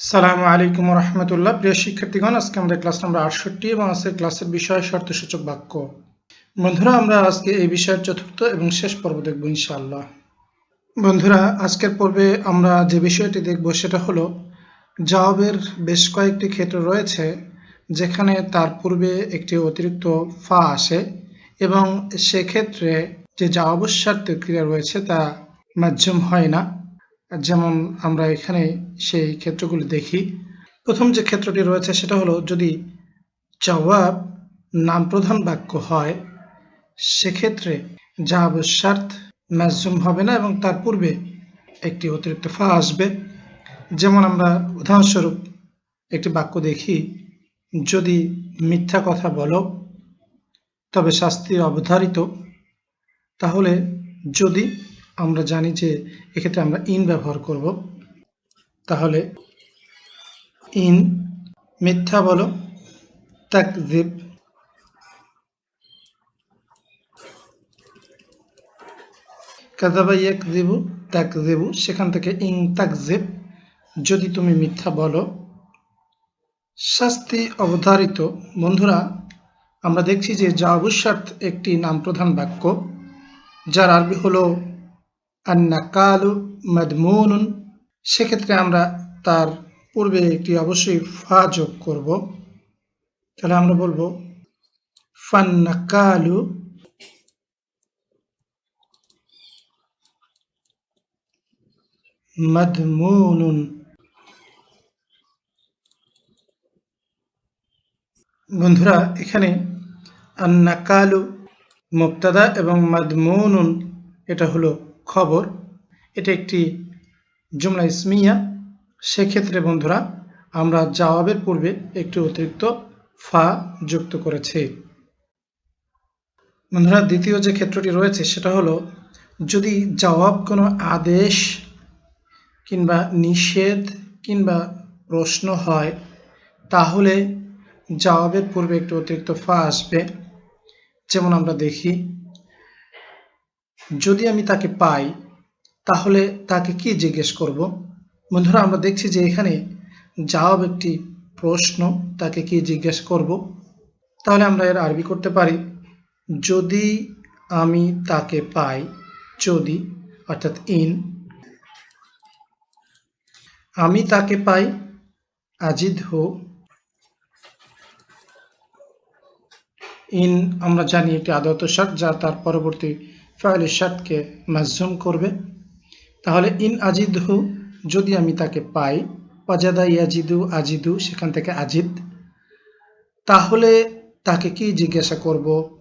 সালামু আলাইকুম রহমতুল্লাহ। প্রিয় শিক্ষার্থীগণ, আজকে আমাদের ক্লাস নাম্বার আটষট্টি এবং আজকের ক্লাসের বিষয় শর্তসূচক বাক্য। বন্ধুরা, আমরা আজকে এই বিষয়ের চতুর্থ এবং শেষ পর্ব দেখব ইনশাআল্লাহ। বন্ধুরা, আজকের পর্বে আমরা যে বিষয়টি দেখব সেটা হলো, জবাবের বেশ কয়েকটি ক্ষেত্র রয়েছে যেখানে তার পূর্বে একটি অতিরিক্ত ফা আসে এবং সেক্ষেত্রে যে জবাবস্বার্থ ক্রিয়া রয়েছে তা মাধ্যম হয় না। যেমন আমরা এখানে সেই ক্ষেত্রগুলি দেখি। প্রথম যে ক্ষেত্রটি রয়েছে সেটা হলো, যদি জবাব নাম প্রধান বাক্য হয়, সেক্ষেত্রে জাহাবস্বার্থ ম্যাজুম হবে না এবং তার পূর্বে একটি অতিরিক্ত ফা আসবে। যেমন আমরা উদাহরণস্বরূপ একটি বাক্য দেখি, যদি মিথ্যা কথা বলো, তবে শাস্তি অবধারিত, তাহলে যদি আমরা জানি যে এক্ষেত্রে আমরা ইন ব্যবহার করব। তাহলে ইন মিথ্যা বলো তাকজিব কাজাবা ইয়াকজিবু তাকজিবু সেখান থেকে ইন তাকজিব যদি তুমি মিথ্যা বলো, শাস্তি অবধারিত। বন্ধুরা, আমরা দেখছি যে জাবুসার্থ একটি নাম প্রধান বাক্য, যার আরবি হলো আন্নাকালু মাদমুনুন। সেক্ষেত্রে আমরা তার পূর্বে একটি অবশ্যই ফা যোগ করব। তাহলে আমরা বলব ফান্নাকালু মাদমুনুন। বন্ধুরা, এখানে আন্নাকালু মুক্তাদা এবং মাদমুনুন, এটা হলো খবর, এটা একটি জুমলা ইসমিয়া। সেক্ষেত্রে বন্ধুরা, আমরা জবাবের পূর্বে একটি অতিরিক্ত ফা যুক্ত করেছি। বন্ধুরা, দ্বিতীয় যে ক্ষেত্রটি রয়েছে, সেটা হলো, যদি জবাব কোনো আদেশ কিংবা নিষেধ কিংবা প্রশ্ন হয়, তাহলে জবাবের পূর্বে একটি অতিরিক্ত ফা আসবে। যেমন আমরা দেখি যদি আমি তাকে পাই, তাহলে তাকে কি জিজ্ঞেস করব? বন্ধুরা, আমরা দেখছি যে এখানে জবাব একটি প্রশ্ন, তাকে কি জিজ্ঞেস করব? তাহলে আমরা এর আরবি করতে পারি, যদি আমি তাকে পাই, যদি, অর্থাৎ ইন, আমি তাকে পাই, আজিদ হো, ইন, আমরা জানি একটি আদত শার্ট যা তার পরবর্তী ফাইলের শার্টকে মাজুম করবে। তাহলে ইন আজিদহু, যদি আমি তাকে পাই অজাদা ইয়াজিদু আজিদু, সেখান থেকে আজিদ। তাহলে তাকে কি জিজ্ঞাসা করব?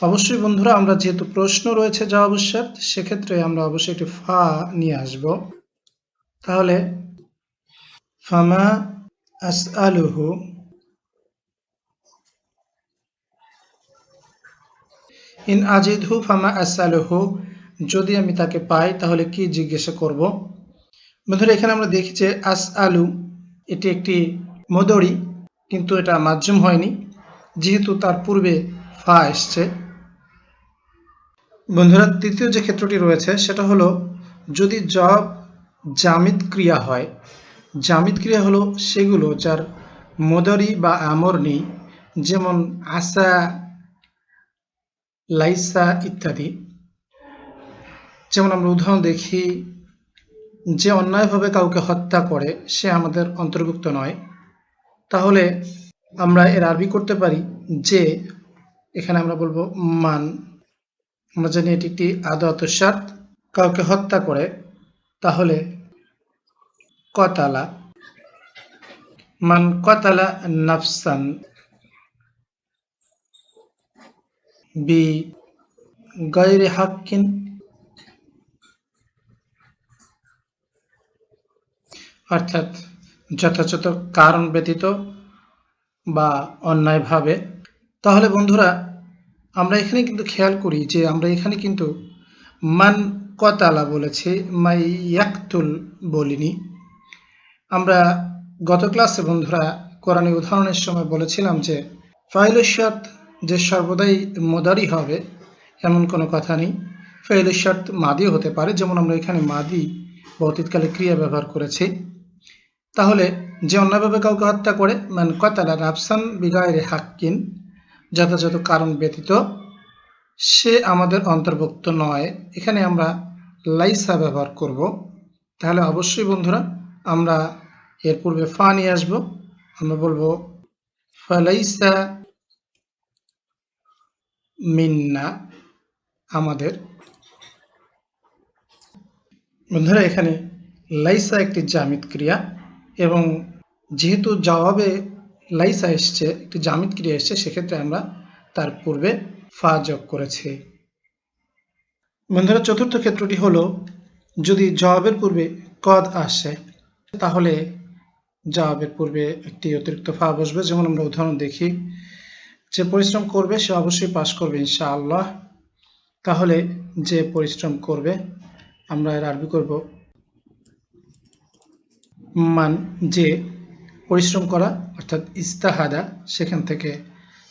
অবশ্যই বন্ধুরা, আমরা যেহেতু প্রশ্ন রয়েছে জবাবস্যার সেক্ষেত্রে আমরা অবশ্যই একটি ফা নিয়ে আসব। তাহলে, ফামা আস আলুহু ইন আজিদ আজিদহু ফামা আসালহু যদি আমি তাকে পাই, তাহলে কি জিজ্ঞাসা করব? বন্ধুরা, এখানে আমরা দেখি যে আস আলু এটি একটি মদরি কিন্তু এটা মাধ্যম হয়নি, যেহেতু তার পূর্বে ফা এসছে। বন্ধুরা, তৃতীয় যে ক্ষেত্রটি রয়েছে, সেটা হলো, যদি জব জামিদ ক্রিয়া হয়, জামিদ ক্রিয়া হলো সেগুলো যার মদরি বা আমর নেই, যেমন আসা লাইসা ইত্যাদি। যেমন আমরা উদাহরণ দেখি, যে অন্যায়ভাবে কাউকে হত্যা করে, সে আমাদের অন্তর্ভুক্ত নয়। তাহলে আমরা এর আরবি করতে পারি যে, এখানে আমরা বলব মান। আমরা জানি এটি একটি আদত স্বার্থ কাউকে হত্যা করে, তাহলে কতালা। মান কতালা নাফসান। B গৈরে Hakkin. অর্থাৎ যথাযথ কারণ ব্যতীত বা অন্যায়ভাবে। তাহলে বন্ধুরা, আমরা এখানে কিন্তু খেয়াল করি যে আমরা এখানে কিন্তু মান কতালা বলেছি, মাই ইয়াকতুল বলিনি। আমরা গত ক্লাসে বন্ধুরা কোরআনী উদাহরণের সময় বলেছিলাম যে ফাইলস্বাদ যে সর্বদাই মোদারি হবে, এমন কোনো কথা নেই। ফাইলের শর্ত মাদিও হতে পারে, যেমন আমরা এখানে মাদি অতীতকালে ক্রিয়া ব্যবহার করেছি। তাহলে যে অন্যভাবে কাউকে হত্যা করে, মান কতালা রাফসান বিগায়ের হাক্কিন, যথাযথ কারণ ব্যতীত, সে আমাদের অন্তর্ভুক্ত নয়। এখানে আমরা লাইসা ব্যবহার করব। তাহলে অবশ্যই বন্ধুরা, আমরা এর পূর্বে ফা নিয়ে আসব। আমরা বলব, ফালাইসা মিন্না আমাদের। বন্ধুরা, এখানে লাইসা একটি জামিত ক্রিয়া এবং যেহেতু জবাবে লাইসা এসছে, একটি জামিত ক্রিয়া এসছে, সেক্ষেত্রে আমরা তার পূর্বে ফা যোগ করেছি। বন্ধুরা, চতুর্থ ক্ষেত্রটি হলো, যদি জবাবের পূর্বে কদ আসে, তাহলে জবাবের পূর্বে একটি অতিরিক্ত ফা বসবে। যেমন আমরা উদাহরণ দেখি যে পরিশ্রম করবে, সে অবশ্যই পাশ করবে ইনশাআল্লাহ। তাহলে যে পরিশ্রম করবে, আমরা এর আরবি করব। মান, যে পরিশ্রম করা, অর্থাৎ ইস্তাহাদা, সেখান থেকে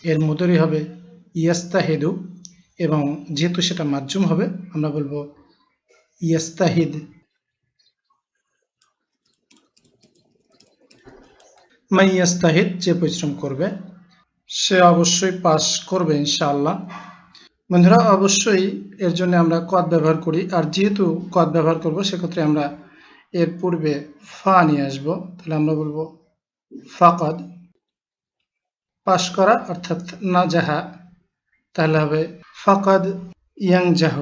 এর মধুরই হবে ইয়াস্তাহেদু এবং যেহেতু সেটা মাজ্জুম হবে, আমরা বলব ইয়াস্তাহিদ। মাই ইয়াস্তাহিদ, যে পরিশ্রম করবে সে অবশ্যই পাস করবে, ইনশাআল্লাহ। বন্ধুরা, অবশ্যই এর জন্য আমরা কদ ব্যবহার করি। আর যেহেতু কদ ব্যবহার করব, সেক্ষেত্রে আমরা এর পূর্বে ফা নিয়ে আসব। তাহলে আমরা বলব ফাকদ। পাশ করা, অর্থাৎ না যাহা তাহলে হবে ফাকদ ইয়াং জাহ।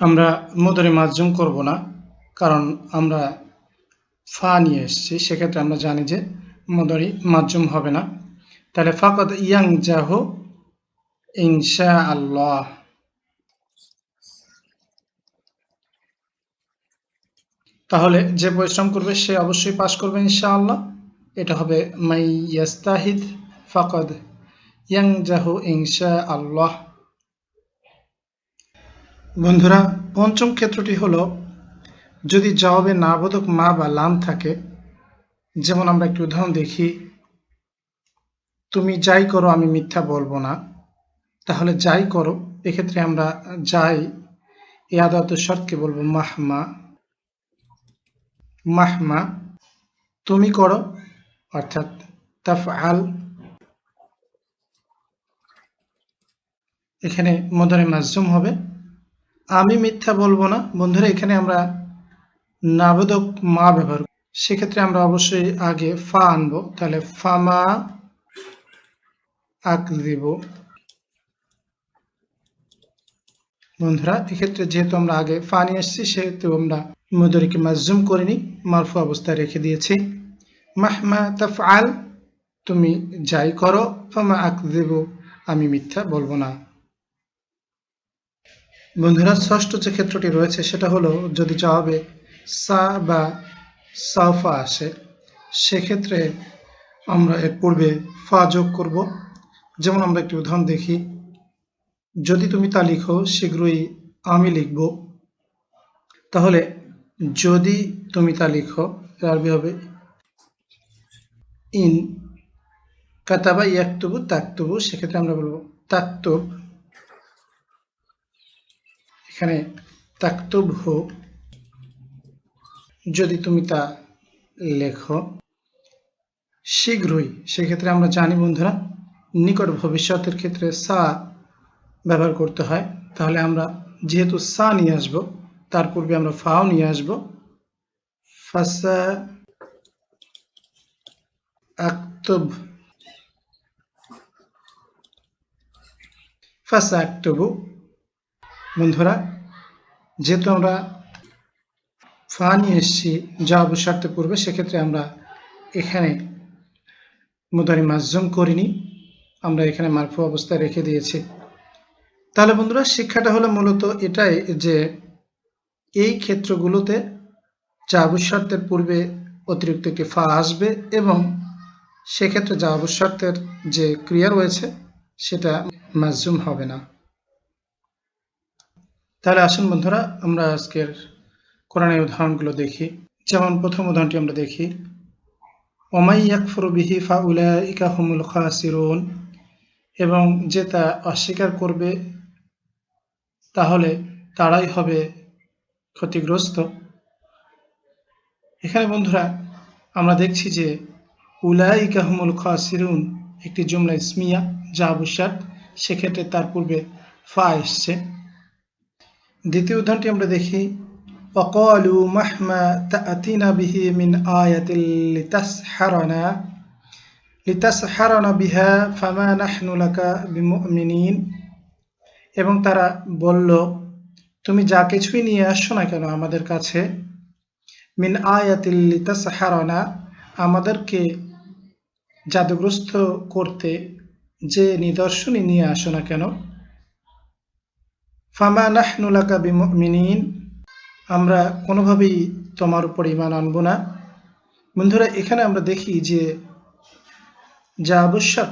আমরা মদরে মাজ্জুম করব না, কারণ আমরা ফা নিয়ে এসেছি। সেক্ষেত্রে আমরা জানি যে মদরি মাজুম হবে না। তাহলে ফাকদ ইয়াং জাহ ইনশা আল্লাহ তাহলে যে পরিশ্রম করবে সে অবশ্যই পাশ করবে ইনশাআল্লাহ। এটা হবে মাই ইয়াস্তাহিদ ফাকদ ইয়াং জাহু ইনশা আল্লাহ বন্ধুরা, পঞ্চম ক্ষেত্রটি হলো যদি জবাবে নাবোধক মা বা লাম থাকে, যেমন আমরা একটি উদাহরণ দেখি, তুমি যাই করো, আমি মিথ্যা বলব না। তাহলে যাই করো, এক্ষেত্রে আমরা যাই, এ আদাত শর্তকে বলব, মাহমা মাহমা, তুমি করো। অর্থাৎ তাফ আল এখানে মদরে মাজুম হবে, আমি মিথ্যা বলব না। বন্ধুরা, এখানে আমরা নাবোধক মা ব্যবহার সেক্ষেত্রে আমরা অবশ্যই আগে ফা আনব, তাহলে ফামা আক দিব। বন্ধুরা, এক্ষেত্রে যেহেতু আমরা আগে ফা নিয়ে এসেছি, সেহেতু আমরা মদরিকে মাজুম করিনি মারফু অবস্থায় রেখে দিয়েছি। মাহমা তাফআল, তুমি যাই করো ফামা আক দেব, আমি মিথ্যা বলব না। বন্ধুরা, ষষ্ঠ যে ক্ষেত্রটি রয়েছে, সেটা হলো যদি জবাবে সা বা সাফা আসে, সেক্ষেত্রে আমরা এর পূর্বে ফা যোগ করব। যেমন আমরা একটি উদাহরণ দেখি, যদি তুমি তা লিখো, শীঘ্রই আমি লিখব। তাহলে যদি তুমি তা লিখো আরবি হবে ইন কাতাবা ইয়াকতুবু তাকতুবু, সেক্ষেত্রে আমরা বলব তাকতুব। এখানে তাকতুব হো যদি তুমি তা লেখো, শীঘ্রই। সেক্ষেত্রে আমরা জানি বন্ধুরা, নিকট ভবিষ্যতের ক্ষেত্রে সা ব্যবহার করতে হয়। তাহলে আমরা যেহেতু সা নিয়ে আসব, তার পূর্বে আমরা ফাও নিয়ে আসব। ফাসা ফাসা বন্ধুরা, যেহেতু আমরা ফা নিয়ে এসেছি, যা অবসর্তে পূর্বে, সেক্ষেত্রে আমরা এখানে মুদারি মাজুম করিনি। আমরা এখানে মারফু অবস্থায় রেখে দিয়েছি। তাহলে বন্ধুরা, শিক্ষাটা হলো মূলত এটাই যে, এই ক্ষেত্রগুলোতে যা অবসর্তের পূর্বে অতিরিক্ত একটি ফা আসবে এবং সেক্ষেত্রে যা অবসর্তের যে ক্রিয়া রয়েছে, সেটা মাজুম হবে না। তাহলে আসুন বন্ধুরা, আমরা আজকের কোরআনের উদাহরণগুলো দেখি। যেমন প্রথম উদাহরণটি আমরা দেখি। ওমাই ইয়াকফর ফা উলাইকা হুমুল খাসিরুন। এবং যে তা অস্বীকার করবে, তাহলে তারাই হবে ক্ষতিগ্রস্ত। এখানে বন্ধুরা, আমরা দেখছি যে উলাইকা হুমুল খাসিরুন একটি জুমলা ইসমিয়া, যা আবুসাত সেক্ষেত্রে তার পূর্বে ফা এসছে। দ্বিতীয় উদাহরণটি আমরা দেখি وقالوا مهما تأتينا به من آية لتسحرنا لتسحرنا بها فما نحن لك بمؤمنين এবং তারা বলল তুমি যা কিছুই নিয়ে আসছো না কেন আমাদের কাছে মিন আয়াতিল লিতাসহারানা আমাদেরকে জাদুগ্রস্ত করতে যে নিদর্শনই নিয়ে আসো না কেন ফামা নাহনু লাকা বিমুমিনিন আমরা কোনোভাবেই তোমার উপর ইমান আনব না। বন্ধুরা, এখানে আমরা দেখি যে যা আবশ্যক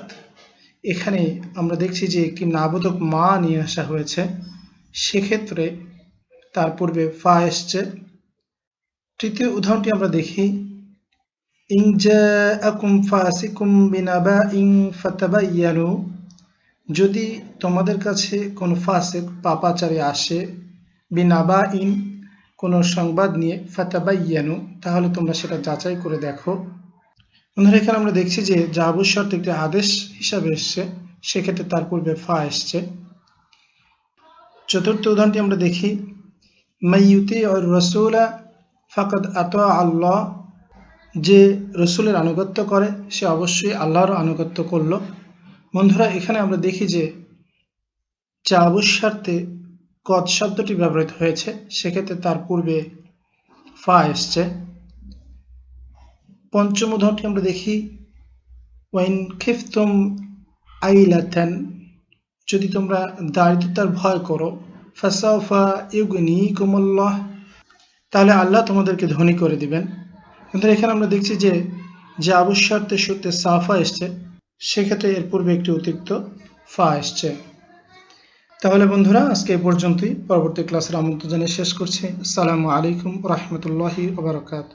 এখানে আমরা দেখছি যে একটি নাবোধক মা নিয়ে আসা হয়েছে। সেক্ষেত্রে তার পূর্বে ফা এসছে। তৃতীয় উদাহরণটি আমরা দেখি। যদি তোমাদের কাছে কোনো ফাসিক, পাপাচারে আসে বিনাবা ইন কোনো সংবাদ নিয়ে ফাতাবাইয়ানু, তাহলে তোমরা সেটা যাচাই করে দেখো। বন্ধুরা, এখানে আমরা দেখছি যে জাবুর শর্ত একটি আদেশ হিসাবে এসছে, সেক্ষেত্রে তার পূর্বে ফা এসছে। চতুর্থ উদাহরণটি আমরা দেখি মাইয়ুতি আর রসুলা ফাকাদ আত আল্লাহ। যে রসুলের আনুগত্য করে, সে অবশ্যই আল্লাহর আনুগত্য করল। বন্ধুরা, এখানে আমরা দেখি যে চাবুর স্বার্থে কদ শব্দটি ব্যবহৃত হয়েছে, সেক্ষেত্রে তার পূর্বে ফা এসছে। পঞ্চম উদাহরণটি আমরা দেখি, ওয়াইন খিফতুম আইলাথান যদি তোমরা দারিদ্রতার ভয় করো ফাসাফা ইউগনি কুমল্লাহ তাহলে আল্লাহ তোমাদেরকে ধনী করে দিবেন। কিন্তু এখানে আমরা দেখছি যে যে আবশ্যর্তে সূত্রে সাফা এসছে, সেক্ষেত্রে এর পূর্বে একটি অতিরিক্ত ফা এসছে। তাহলে বন্ধুরা, আজকে এ পর্যন্তই। পরবর্তী ক্লাসের আমন্ত্রণ জানিয়ে শেষ করছি। আসসালামু আলাইকুম রহমতুল্লাহি ওবরাকাত